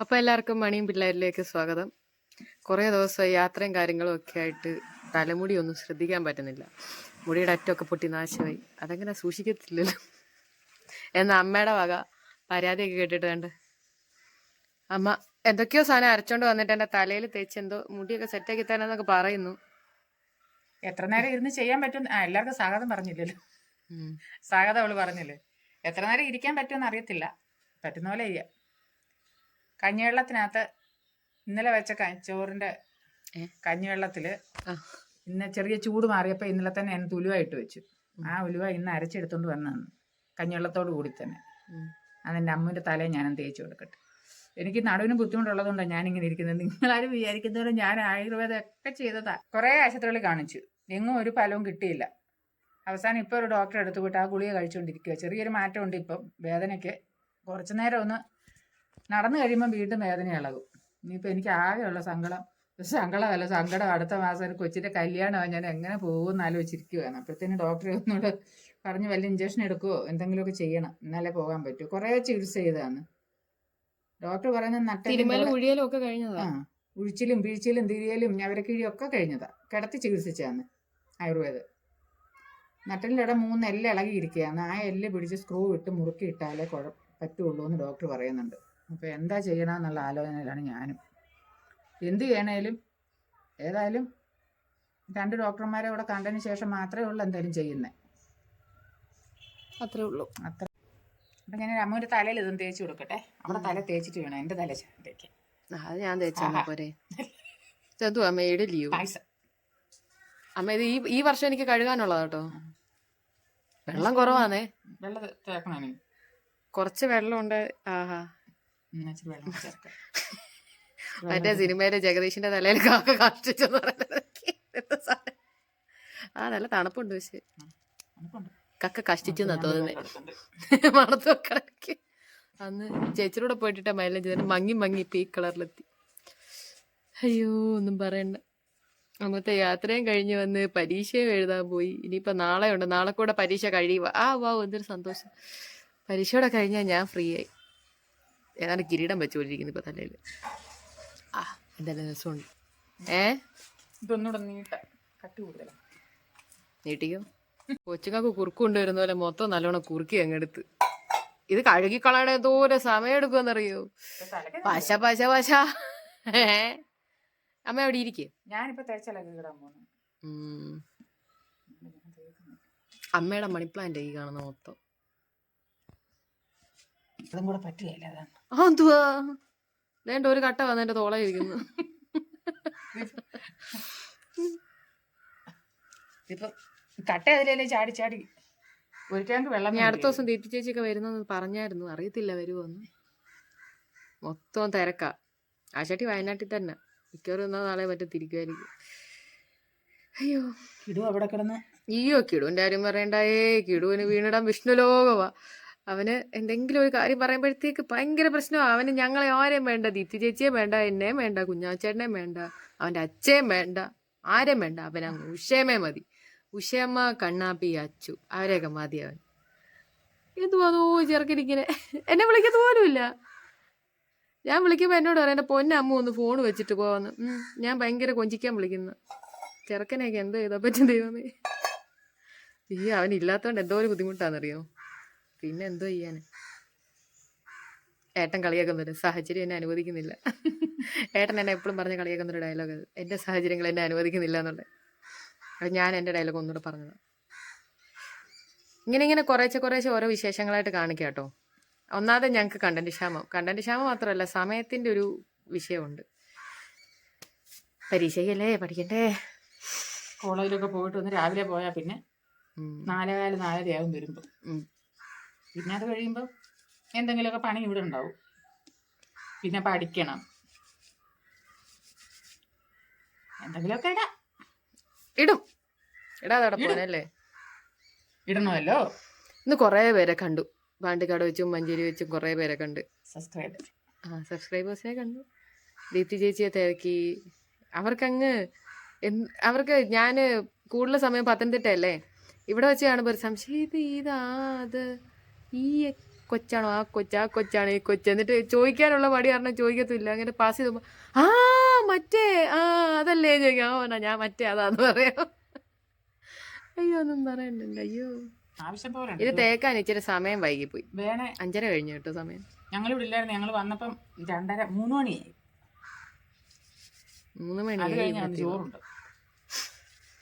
അപ്പോൾ എല്ലാവർക്കും മണിയും പിള്ളേരിലേക്ക് സ്വാഗതം. കുറേ ദിവസം യാത്രയും കാര്യങ്ങളും ഒക്കെ ആയിട്ട് തലമുടി ഒന്നും ശ്രദ്ധിക്കാൻ പറ്റുന്നില്ല. മുടിയുടെ അറ്റമൊക്കെ പൊട്ടി നാശമായി. അതങ്ങനെ സൂക്ഷിക്കത്തില്ലല്ലോ. എന്ന അമ്മയുടെ വക പരാതിയൊക്കെ കേട്ടിട്ട് കണ്ട് അമ്മ എന്തൊക്കെയോ സാധനം അരച്ചോണ്ട് വന്നിട്ട് എന്റെ തലയിൽ തേച്ച് എന്തോ മുടിയൊക്കെ സെറ്റാക്കി തരാന്നൊക്കെ പറയുന്നു. എത്ര നേരം ഇരുന്ന് ചെയ്യാൻ പറ്റും? ആ എല്ലാവർക്കും സ്വാഗതം പറഞ്ഞില്ലല്ലോ. സ്വാഗതം അവൾ പറഞ്ഞില്ലേ? എത്ര നേരം ഇരിക്കാൻ പറ്റുമെന്ന് അറിയത്തില്ല. പറ്റുന്ന പോലെ ചെയ്യാം കഞ്ഞിവെള്ളത്തിനകത്ത് ഇന്നലെ വെച്ച ചോറിന്റെ? കഞ്ഞിവെള്ളത്തിൽ. ഇന്ന് ചെറിയ ചൂട് മാറിയപ്പോൾ ഇന്നലെ തന്നെ എനിക്ക് ഉലുവായിട്ട് വെച്ചു. ആ ഉലുവ ഇന്ന് അരച്ചെടുത്തോണ്ട് വന്നതാണ്. കഞ്ഞിവെള്ളത്തോട് കൂടി തന്നെ. അതെന്റെ അതെന്റെ അമ്മൂന്റെ ഞാൻ ഞാനും തേച്ച് കൊടുക്കട്ടെ. എനിക്ക് നടുവിന് ബുദ്ധിമുട്ടുള്ളതുകൊണ്ടാണ് ഇങ്ങനെ ഇരിക്കുന്നത്. നിങ്ങളാരും വിചാരിക്കുന്നവരും ഞാൻ ആയുർവേദം ഒക്കെ ചെയ്തതാ. കുറേ ആശുപത്രികളിൽ കാണിച്ചു. എങ്ങും ഒരു ഫലവും കിട്ടിയില്ല. അവസാനം ഇപ്പോൾ ഒരു ഡോക്ടറെ അടുത്ത് പോയിട്ട് ആ ഗുളിക കഴിച്ചുകൊണ്ടിരിക്കുക ചെറിയൊരു മാറ്റമുണ്ട് ഇപ്പം. വേദനയ്ക്ക്. കുറച്ചു നേരം ഒന്ന് നടന്നു കഴിയുമ്പോൾ വീണ്ടും വേദന ഇളകും. ഇനിയിപ്പോൾ എനിക്ക് ആകെയുള്ള സങ്കടം സങ്കടമല്ല സങ്കടം അടുത്ത മാസം ഒരു കൊച്ചിന്റെ കല്യാണമാണ് ഞാൻ എങ്ങനെ പോകുമെന്ന് ആലോചിച്ചിരിക്കുകയാണ് അപ്പോഴത്തേന് ഡോക്ടറെ ഒന്നുകൂടെ പറഞ്ഞ് വല്ല ഇഞ്ചക്ഷൻ എടുക്കുമോ എന്തെങ്കിലുമൊക്കെ ചെയ്യണം എന്നാലേ പോകാൻ പറ്റൂ. കുറേ ചികിത്സ ചെയ്തതാണ്. ഡോക്ടർ പറയുന്നത് തിരുമലും കഴിഞ്ഞതാ? ഉഴിച്ചിലും പിഴിച്ചിലും തിരിയലും ഞവരക്കിഴിയും ഒക്കെ കഴിഞ്ഞതാ. കിടത്തി ചികിത്സിച്ചാന്ന് ആയുർവേദം. നട്ടലിന്റെ ഇടം മൂന്ന് എല്ല് ഇളകിയിരിക്കുകയാണ്. ആ എല്ല് പിടിച്ച് സ്ക്രൂ ഇട്ട് മുറുക്കി ഇട്ടാലേ കുഴ പറ്റുള്ളൂ എന്ന് ഡോക്ടർ പറയുന്നുണ്ട്. അപ്പോൾ എന്താ ചെയ്യണമെന്നുള്ള ആലോചനയിലാണ് ഞാനും. എന്ത് ചെയ്യണേലും ഏതായാലും രണ്ട് ഡോക്ടർമാരെ ഇവിടെ കണ്ടതിന് ശേഷം മാത്രമേ ഉള്ളൂ എന്തായാലും ചെയ്യുന്നത് അത്രേ ഉള്ളൂ. അത്ര. അപ്പം ഞാൻ അമ്മൂന്റെ തലയിൽ ഇതും തേച്ച് കൊടുക്കട്ടെ. അവിടെ തല തേച്ചിട്ട് വേണം. എന്റെ തല തേക്കാൻ. ആ, അത് ഞാൻ തേച്ചാ പോരെ. ചതു അമ്മ ഇടലിയോ പായസം. അമ്മ ഇത് ഈ ഈ വർഷം എനിക്ക് കഴുകാനുള്ളതാ കേട്ടോ വെള്ളം കുറവാണേ വെള്ളം തേക്കണം കുറച്ച് ആഹാ. വെള്ളം ചേർക്കാം മറ്റേ സിനിമയിലെ ജഗദീഷിന്റെ തലയിൽ കാക്ക കാഷ്ടിച്ചെന്ന് പറയുന്നത് ആ നല്ല തണുപ്പുണ്ട് പക്ഷെ. കക്ക കഷ്ടിച്ചെന്നാ തോന്നുന്നത് എടുത്തുണ്ട്. മണത്ത് വെക്കണക്ക്. അന്ന് ചേച്ചിയുടെ പോയിട്ടാ മൈലേജ് ചെയ്തിട്ട് മങ്ങി മങ്ങി ഇപ്പൊ ഈ കളറിലെത്തി. അയ്യോ ഒന്നും പറയണ്ട. അന്നത്തെ യാത്രയും കഴിഞ്ഞ് വന്ന് പരീക്ഷയും എഴുതാൻ പോയി. ഇനിയിപ്പൊ നാളെ ഉണ്ട് നാളെ കൂടെ പരീക്ഷ കഴിയുക. ആ വാ എന്തൊരു സന്തോഷം. പരീക്ഷയോടെ കഴിഞ്ഞാൽ ഞാൻ ഫ്രീ ആയി ഏതാണ്ട് കിരീടം വെച്ചുകൊണ്ടിരിക്കുന്നു ഇപ്പൊ തലയിൽ ആ എന്തായാലും രസമുണ്ട്. ഏ? ഇതൊന്നുകൂടെ നീട്ട കട്ടി കൂടുതലാ. നീട്ടിക്കോ? കൊച്ചുങ്ങൾക്ക് കുറുക്ക് കൊണ്ടുവരുന്ന പോലെ മൊത്തം നല്ലോണം കുറുക്കി അങ്ങെടുത്ത്. ഇത് കഴുകിക്കളയണ എന്തോരെ സമയം എടുക്കുമെന്നറിയോ? പശ പശ പശ. ഏ? അമ്മ അവിടെ ഇരിക്കേ? ഞാനിപ്പോ അമ്മയുടെ മണിപ്ലാന്റ് ഈ കാണുന്ന മൊത്തം. അതും കൂടെ പറ്റുകയില്ല അതാണ്. ആ എന്തുവാ വേണ്ട ഒരു കട്ട വന്ന് എന്റെ തോളെ ഇരിക്കുന്നു. ഇപ്പൊ കട്ട അതിലല്ലേ ചാടി ചാടി. ഒരിക്കലും വെള്ളം ഞാൻ അടുത്ത ദിവസം തീറ്റി ചേച്ചിയൊക്കെ വരുന്നെന്ന് പറഞ്ഞായിരുന്നു. അറിയത്തില്ല വരുമോന്ന് മൊത്തം തിരക്കാ. ആശാട്ടി വയനാട്ടിൽ തന്നെ. മിക്കവാറും എന്നാ നാളെ മറ്റേ തിരിക്കുമായിരിക്കും അയ്യോ. കിടു അവിടെ കിടന്ന്. അയ്യോ കിടുവിന്റെ ആരും പറയണ്ടായേ. കിടുവിന് വീണിടാൻ വിഷ്ണു ലോകവാ അവന് എന്തെങ്കിലും ഒരു കാര്യം പറയുമ്പോഴത്തേക്ക് ഭയങ്കര പ്രശ്നമാണ് അവന് ഞങ്ങളെ ആരെയും വേണ്ട ദീപ്തി ചേച്ചിയെ വേണ്ട എന്നെയും വേണ്ട കുഞ്ഞാച്ചേട്ടനെയും വേണ്ട അവന്റെ അച്ഛയും വേണ്ട ആരെയും വേണ്ട. അവൻ അങ്ങ് ഉഷയമേ മതി. ഉഷയമ്മ കണ്ണാപ്പി അച്ചു അവരെയൊക്കെ മതി അവൻ. എന്തുവാന്നോ ചെറുക്കനിങ്ങനെ? എന്നെ വിളിക്കത്ത് പോലുമില്ല ഞാൻ വിളിക്കുമ്പോൾ എന്നോട് പറയാം എന്റെ പൊന്നമ്മ ഒന്ന് ഫോൺ വെച്ചിട്ട് പോവാന്ന്. ഞാൻ ഭയങ്കര കൊഞ്ചിക്കാൻ വിളിക്കുന്നു. ചെറുക്കനെയൊക്കെ എന്തോ ചെയ്താൽ പറ്റും ദൈവമേ. ഈ അവൻ ഇല്ലാത്തതുകൊണ്ട് എന്തോ ഒരു ബുദ്ധിമുട്ടാണെന്നറിയോ പിന്നെ എന്തോ ചെയ്യാന്? ഏട്ടൻ കളിയാക്കുന്നൊരു സാഹചര്യം എന്നെ അനുവദിക്കുന്നില്ല. ഏട്ടൻ എന്നെ എപ്പോഴും പറഞ്ഞ കളിയാക്കുന്നൊരു ഡയലോഗ് അത്. എന്റെ സാഹചര്യങ്ങൾ എന്നെ അനുവദിക്കുന്നില്ല എന്നുള്ളത്. അത് ഞാൻ എന്റെ ഡയലോഗ് ഒന്നുകൂടെ പറഞ്ഞത്. ഇങ്ങനെ ഇങ്ങനെ കുറേശ്ശെ കുറേശ്ശെ ഓരോ വിശേഷങ്ങളായിട്ട് കാണിക്കാം കേട്ടോ ഒന്നാമത് ഞങ്ങൾക്ക് കണ്ടന്റ് ക്ഷാമം. കണ്ടന്റ് ക്ഷാമം മാത്രമല്ല സമയത്തിന്റെ ഒരു വിഷയമുണ്ട്. പരീക്ഷയ്ക്കല്ലേ പഠിക്കണ്ടേ? കോളേജിലൊക്കെ പോയിട്ട് വന്ന് രാവിലെ പോയാൽ പിന്നെ നാലേ നാലേകാൽ നാലരയാകും വരുമ്പോൾ. പിന്നെ അത് കഴിയുമ്പോൾ എന്തെങ്കിലുമൊക്കെ പണി ഇവിടെ ഉണ്ടാവും. പിന്നെ പഠിക്കണം. എന്തെങ്കിലുമൊക്കെ ഇടാം. ഇടും. ഇടാതെ അവിടെ ഇടണമല്ലോ? ഇന്ന് കുറേ പേരെ കണ്ടു. പാണ്ടിക്കാട് വെച്ചും മഞ്ചേരി വെച്ചും കുറേ പേരെ കണ്ട്. സബ്സ്ക്രൈബ് ആ സബ്സ്ക്രൈബേഴ്സിനെ കണ്ടു. ദീപ്തി ചേച്ചിയെ തിരക്കി. അവർക്കങ്ങ് അവർക്ക് ഞാൻ കൂടുതൽ സമയം പത്തനംതിട്ട അല്ലേ ഇവിടെ വെച്ച് കാണുമ്പോൾ ഒരു സംശയം ഇത് ഇതാ അത് ഈ കൊച്ചാണോ? ആ കൊച്ച് ആ കൊച്ചാണ് ഈ കൊച്ച്. എന്നിട്ട് ചോദിക്കാനുള്ള പടി കാരണം ചോദിക്കത്തില്ല അങ്ങനെ പാസ് ചെയ്ത് പോകുമ്പോ, ആ മറ്റേ ആ അതല്ലേ? ചോദിക്കാം. ആ ഞാൻ മറ്റേ അതാന്ന് പറയാം. അയ്യോ ഒന്നും പറയണ്ടല്ലോ. അയ്യോ. ഇത് തേക്കാൻ ഇച്ചിരി സമയം വൈകിപ്പോയി. വേണേ. അഞ്ചര കഴിഞ്ഞു കേട്ടോ സമയം. ഞങ്ങളിവിടെ ഇല്ലായിരുന്നു. ഞങ്ങൾ വന്നപ്പം രണ്ടര മൂന്ന് മണിയായി. മൂന്ന് മണി ചോറുണ്ട്.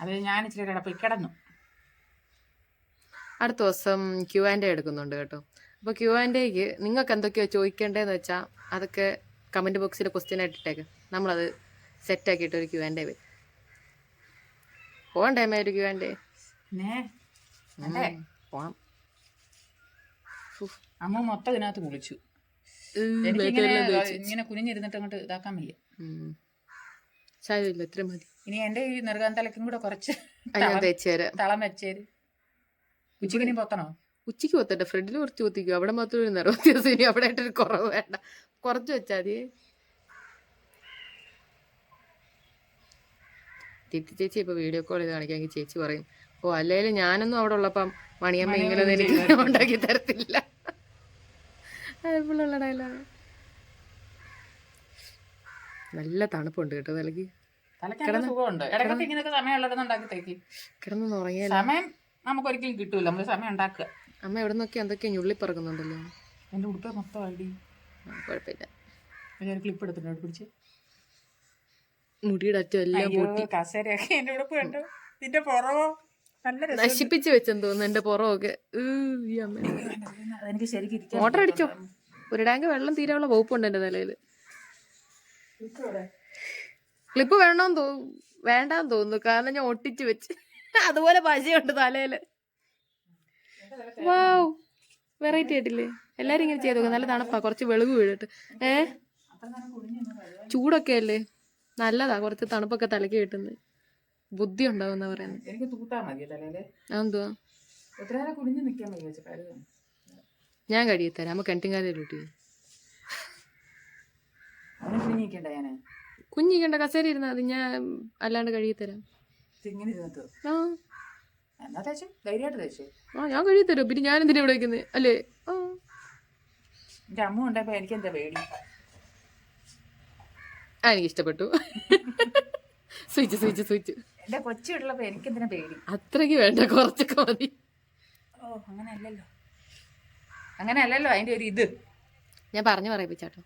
അത് ഞാൻ ഇച്ചിരി കിടപ്പ് കിടന്നു. അടുത്ത ദിവസം ക്യു ആൻഡ് എടുക്കുന്നുണ്ട് കേട്ടോ. അപ്പോൾ ക്യു ആൻഡ് എക്ക് നിങ്ങൾക്ക് എന്തൊക്കെയോ ചോദിക്കേണ്ടതെന്ന് വെച്ചാൽ അതൊക്കെ കമന്റ് ബോക്സിൽ ക്വസ്റ്റ്യൻ ആയിട്ടിട്ടേക്ക് നമ്മളത് സെറ്റാക്കിയിട്ട് ഒരു ക്യു ആൻഡ് എ വരും. പോകണ്ടേ അമ്മ ഒരു ക്യു ആൻഡ് പോണം. അമ്മ മൊത്തം ഇതിനകത്ത് കുളിച്ചു. ഇങ്ങനെ കുനിഞ്ഞിരുന്നിട്ട് അങ്ങോട്ട് ഇതാക്കാൻ വയ്യ. സാരമില്ല ഇത്ര മതി. ഇനി എന്റെ ഈ നിർഗാന്തലക്കും കൂടെ കുറച്ച് ഞാൻ തളം വെച്ചേര്. ഉച്ചയ്ക്ക് ഇനി പൊത്തണോ? ഉച്ചയ്ക്ക് പൊത്തട്ടെ ഫ്രണ്ടിൽ കുറച്ച് കുത്തിക്കും അവിടെ മാത്രം ഒരു നിറ. വ്യത്യാസം ഇനി അവിടെ ആയിട്ടൊരു കുറവ് വേണ്ട. കുറച്ച് വെച്ചാൽ മതി. തിത്തി ചേച്ചി ഇപ്പൊ വീഡിയോ കോൾ ചെയ്ത് കാണിക്കാമെങ്കിൽ ചേച്ചി പറയും ഓ അല്ലെങ്കിൽ ഞാനൊന്നും അവിടെ ഉള്ളപ്പം മണിയമ്മ ഇങ്ങനെ എനിക്ക് ഉണ്ടാക്കി തരത്തില്ല. ഡയലോഗ് നല്ല തണുപ്പുണ്ട് കേട്ടോ തലക്ക് സമയം ഉള്ളതൊന്നും ഉണ്ടാക്കി തേക്ക്. കിടന്നു സമയം നമുക്ക് ഒരിക്കലും കിട്ടൂല. നമ്മൾ സമയം ഉണ്ടാക്കുക. അമ്മ എവിടെ നിന്നൊക്കെ എന്തൊക്കെയാ ഞുള്ളി പറക്കുന്നുണ്ടല്ലോ? എന്റെ ഉടുപ്പ് മൊത്തം ആ, കുഴപ്പമില്ല. ഞാൻ ക്ലിപ്പ് എടുത്തിട്ടുണ്ട്. പിടിച്ച്. മുടിയുടെ അറ്റം എല്ലാം പൊട്ടി. കസേരയൊക്കെ എന്റെ ഉടുപ്പ് കണ്ടു. നിന്റെ പുറവോ? നശിപ്പിച്ച് വെച്ചെന്ന് തോന്നുന്നു എന്റെ പുറമൊക്കെ ശരിക്കും മോട്ടർ അടിച്ചോ? ഒരു ടാങ്ക് വെള്ളം തീരാനുള്ള വകുപ്പുണ്ട് എന്റെ തലയിൽ ക്ലിപ്പ് വേണമെന്ന് തോന്നുന്നു വേണ്ടാന്ന് തോന്നുന്നു. കാരണം ഞാൻ ഒട്ടിച്ച് വെച്ച്. അതുപോലെ പശയുണ്ട് തലയിൽ. വാവ് വെറൈറ്റി ആയിട്ടില്ലേ? എല്ലാരും ഇങ്ങനെ ചെയ്തു നോക്ക്. നല്ല തണുപ്പാ. കുറച്ച് വെളുക് വീഴട്ട് ഏ? ചൂടൊക്കെ അല്ലേ? നല്ലതാ. കുറച്ച് തണുപ്പൊക്കെ തലക്ക് കിട്ടുന്നത്. ബുദ്ധി ഉണ്ടാവുന്ന പറയുന്നത് എനിക്ക് തൂത്താ മതി തലയിൽ. അതെന്തുവാ? ഒത്തിരി നേരം കുടിഞ്ഞ് നിൽക്കാൻ മതി വെച്ച കാര്യം ഞാൻ കഴിയത്തരാം നമുക്ക് കെട്ടിങ്കാലിൽ ഡ്യൂട്ടി കുഞ്ഞിക്കണ്ട കസേര ഇരുന്നാൽ അത് ഞാൻ അല്ലാണ്ട് കഴിയത്തരാം ഇത് ഇങ്ങനെ ഇരുന്നിട്ട്. ആ. എന്നാ തേച്ചു? ധൈര്യമായിട്ട് തേച്ചു. ആ ഞാൻ കഴിയത്തരാം പിന്നെ ഞാൻ എന്തിനാ ഇവിടെ വെക്കുന്നത് അല്ലേ? ആ. എന്റെ അമ്മ ഉണ്ടായപ്പോ എനിക്ക് എന്താ പേടി? ആ, എനിക്ക് ഇഷ്ടപ്പെട്ടു. സ്വിച്ച് സ്വിച്ച് സ്വിച്ച് എന്റെ കൊച്ചു എനിക്ക് എന്തിനാ പേടി? അത്രയ്ക്ക് വേണ്ട കുറച്ചൊക്കെ മതി. ഓ അങ്ങനെ അല്ലല്ലോ. അങ്ങനെ അല്ലല്ലോ ഒരു ഇത്. ഞാൻ പറഞ്ഞു പറയിപ്പിച്ചാട്ടോ.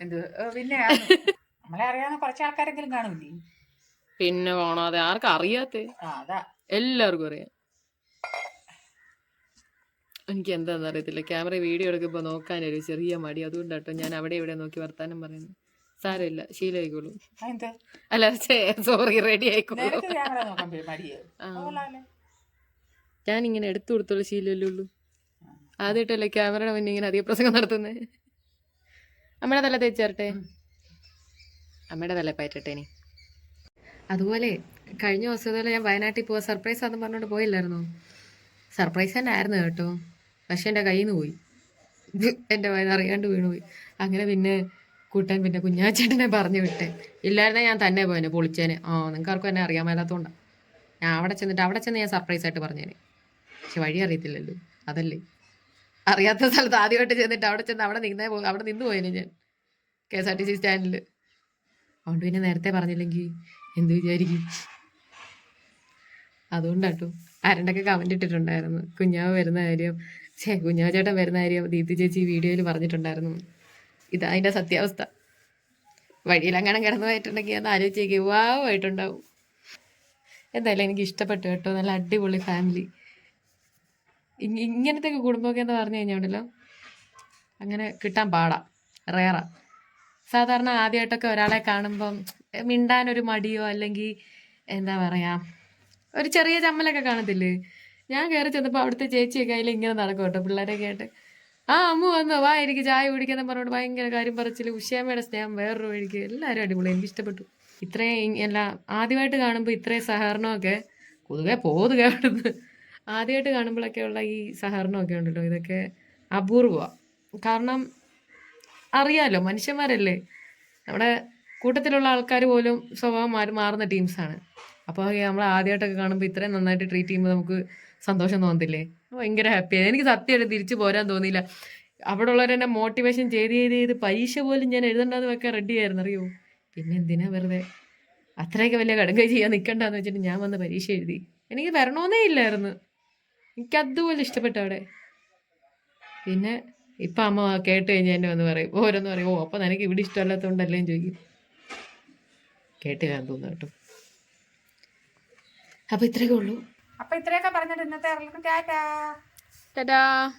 എന്ത്? പിന്നെ നമ്മളെ അറിയാവുന്ന കുറച്ച് ആൾക്കാരെങ്കിലും കാണൂലേ പിന്നെ കാണാതെ ആർക്കും അറിയാത്തേ? എല്ലാവർക്കും അറിയാം. എനിക്ക് എന്താണെന്ന് അറിയത്തില്ല. ക്യാമറ വീഡിയോ എടുക്കുമ്പോൾ നോക്കാനൊരു ചെറിയ മടി. അതുകൊണ്ടാട്ടോ ഞാൻ അവിടെ ഇവിടെ നോക്കി വർത്താനം പറയുന്നു സാരമില്ല ശീലമായിക്കോളൂ അതെന്താ? അല്ല സോറി റെഡി ആയിക്കോളൂ. നോക്കാൻ ഞാൻ ഇങ്ങനെ എടുത്തു കൊടുത്തുള്ള ശീലമല്ലേ ഉള്ളൂ. ആദ്യമായിട്ടല്ലേ ക്യാമറയുടെ മുന്നേ ഇങ്ങനെ അധിക പ്രസംഗം നടത്തുന്നത് അമ്മയുടെ തല തേച്ചേരട്ടെ അമ്മയുടെ തല പയറ്റട്ടെ ഇനി. അതുപോലെ കഴിഞ്ഞ ദിവസം ഇതുപോലെ ഞാൻ വയനാട്ടിൽ പോവാ സർപ്രൈസ് ആണെന്ന് പറഞ്ഞുകൊണ്ട് പോയില്ലായിരുന്നു? സർപ്രൈസ് തന്നെ ആയിരുന്നു കേട്ടോ. പക്ഷെ എന്റെ കയ്യിൽ നിന്ന് പോയി. എന്റെ വയന അറിയാണ്ട് വീണുപോയി അങ്ങനെ പിന്നെ കൂട്ടാൻ പിന്നെ കുഞ്ഞാച്ചേട്ടനെ പറഞ്ഞു വിട്ടെ. ഇല്ലായിരുന്നെ ഞാൻ തന്നെ പോയനെ പൊളിച്ചേനെ. ആ നിങ്ങൾക്ക് ആർക്കും എന്നെ അറിയാൻ മേലാത്തതുകൊണ്ടാണ് ഞാൻ അവിടെ ചെന്നിട്ട് അവിടെ ചെന്ന് ഞാൻ സർപ്രൈസ് ആയിട്ട് പറഞ്ഞേനെ. പക്ഷെ വഴി അറിയത്തില്ലല്ലോ. അതല്ലേ? അറിയാത്ത സ്ഥലത്ത് ആദ്യമായിട്ട് ചെന്നിട്ട് അവിടെ ചെന്ന് അവിടെ നിന്നേ പോ അവിടെ നിന്ന് പോയേനെ ഞാൻ. K S R T C സ്റ്റാൻഡിൽ അതുകൊണ്ട് പിന്നെ നേരത്തെ പറഞ്ഞില്ലെങ്കിൽ എന്ത് വിചാരിക്കും. അതുകൊണ്ടാട്ടോ ആരണ്ടൊക്കെ കമന്റ് ഇട്ടിട്ടുണ്ടായിരുന്നു. കുഞ്ഞാവ് വരുന്ന കാര്യം ഛേ കുഞ്ഞാവ് ചേട്ടൻ വരുന്ന കാര്യം ദീപ്തി ചേച്ചി വീഡിയോയിൽ പറഞ്ഞിട്ടുണ്ടായിരുന്നു. ഇതാ അതിന്റെ സത്യാവസ്ഥ. വഴിയിലെങ്ങാനും കിടന്നു പോയിട്ടുണ്ടെങ്കിൽ അത് ആലോചിച്ചേക്ക് വാവായിട്ടുണ്ടാവും എന്തായാലും എനിക്ക് ഇഷ്ടപ്പെട്ടു കേട്ടോ. നല്ല അടിപൊളി ഫാമിലി ഇങ്ങനത്തെ കുടുംബമൊക്കെ എന്ന് പറഞ്ഞു കഴിഞ്ഞാൽ ഉണ്ടല്ലോ? അങ്ങനെ കിട്ടാൻ പാടാ. റേറാ സാധാരണ ആദ്യമായിട്ടൊക്കെ ഒരാളെ കാണുമ്പം മിണ്ടാൻ ഒരു മടിയോ അല്ലെങ്കിൽ എന്താ പറയാ ഒരു ചെറിയ ചമ്മലൊക്കെ കാണത്തില്ലേ? ഞാൻ കയറി ചെന്നപ്പോൾ അവിടുത്തെ ചേച്ചിയൊക്കെ അതിൽ ഇങ്ങനെ നടക്കും കേട്ടോ പിള്ളേരൊക്കെ ആ അമ്മ വന്നു? വാ എനിക്ക് ചായ കുടിക്കാന്ന് പറഞ്ഞോണ്ട് ഭയങ്കര കാര്യം പറച്ചിൽ ഉഷ്യാമ്മയുടെ സ്നേഹം വേറൊരു വഴിക്ക്. എല്ലാവരും അടിപൊളി എനിക്ക് ഇഷ്ടപ്പെട്ടു ഇത്രയും എല്ലാം ആദ്യമായിട്ട് കാണുമ്പോൾ ഇത്രയും സഹകരണമൊക്കെ പൊതുവെ പോതുക അവിടുന്ന് ആദ്യമായിട്ട് കാണുമ്പോഴൊക്കെ ഉള്ള ഈ സഹകരണമൊക്കെ ഉണ്ടല്ലോ ഇതൊക്കെ അപൂർവമാണ് കാരണം അറിയാലോ മനുഷ്യന്മാരല്ലേ? നമ്മുടെ കൂട്ടത്തിലുള്ള ആൾക്കാർ പോലും സ്വഭാവം മാറി മാറുന്ന ടീംസാണ് അപ്പോൾ നമ്മൾ ആദ്യമായിട്ടൊക്കെ കാണുമ്പോൾ ഇത്രയും നന്നായിട്ട് ട്രീറ്റ് ചെയ്യുമ്പോൾ നമുക്ക് സന്തോഷം തോന്നത്തില്ലേ? ഭയങ്കര ഹാപ്പിയായി എനിക്ക് സത്യമായിട്ട് തിരിച്ചു പോരാൻ തോന്നിയില്ല. അവിടെ ഉള്ളവരെന്നെ മോട്ടിവേഷൻ ചെയ്ത് ചെയ്ത് ചെയ്ത് പരീക്ഷ പോലും ഞാൻ എഴുതേണ്ടത് വെക്കാൻ റെഡി ആയിരുന്നു അറിയോ? പിന്നെ എന്തിനാ വെറുതെ? അത്രയൊക്കെ വലിയ കടുങ്കൈ ചെയ്യാൻ നിൽക്കണ്ടെന്ന് വെച്ചിട്ട് ഞാൻ വന്ന് പരീക്ഷ എഴുതി. എനിക്ക് വരണമെന്നേ ഇല്ലായിരുന്നു. എനിക്ക് അതുപോലെ ഇഷ്ടപ്പെട്ടു അവിടെ. പിന്നെ ഇപ്പം അമ്മ കേട്ട് കഴിഞ്ഞ് എന്നെ വന്ന് പറയും. ഓരോന്ന് പറയും. ഓ അപ്പം നിനക്ക് ഇവിടെ ഇഷ്ടമല്ലാത്തതുകൊണ്ടല്ലേ ചോദിക്കും. കേട്ട് ഞാൻ തോന്നുന്നു കേട്ടോ. അപ്പം ഇത്രയൊക്കെ ഉള്ളൂ. അപ്പൊ ഇത്രയൊക്കെ പറഞ്ഞിട്ട് ഇന്നത്തെ ടാറ്റാ. ടാറ്റാ.